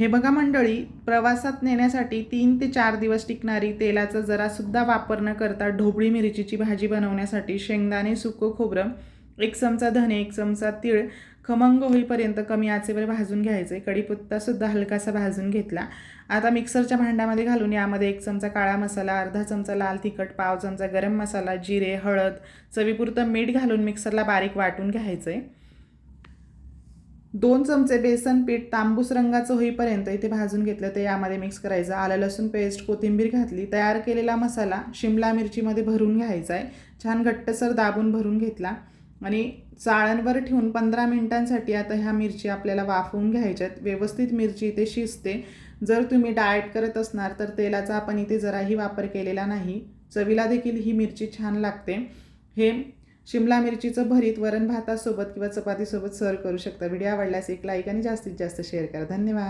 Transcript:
हे बघा मंडळी प्रवासात नेण्यासाठी तीन ते चार दिवस टिकणारी तेलाचा जरासुद्धा वापर न करता ढोबळी मिरचीची भाजी बनवण्यासाठी शेंगदाणे सुकं खोबरं एक चमचा धने एक चमचा तीळ खमंग होईपर्यंत कमी आचेवर भाजून घ्यायचे. कढीपत्तासुद्धा हलकासा भाजून घेतला. आता मिक्सरच्या भांड्यामध्ये घालून यामध्ये एक चमचा काळा मसाला अर्धा चमचा लाल तिखट पाव चमचा गरम मसाला जिरे हळद चवीपुरतं मीठ घालून मिक्सरला बारीक वाटून घ्यायचं. आहे दोन चमचे बेसन पीठ तांबूस रंगाचं होईपर्यंत इथे भाजून घेतलं ते यामध्ये मिक्स करायचं. आलं लसूण पेस्ट कोथिंबीर घातली. तयार केलेला मसाला शिमला मिरचीमध्ये भरून घ्यायचा आहे. छान घट्टसर दाबून भरून घेतला. आणि चाळणवर ठेवून पंधरा मिनिटांसाठी आता ह्या मिरची आपल्याला वाफवून घ्यायच्यात व्यवस्थित मिरची इथे शिजते. जर तुम्ही डाएट करत असणार तर तेलाचा आपण इथे जराही वापर केलेला नाही. चवीला देखील ही मिरची छान लागते. हे शिमला मिरचीचं भरीत वरण भातासोबत किंवा चपातीसोबत सर्व करू शकता. व्हिडिओ आवडल्यास एक लाईक आणि जास्तीत जास्त शेअर करा. धन्यवाद.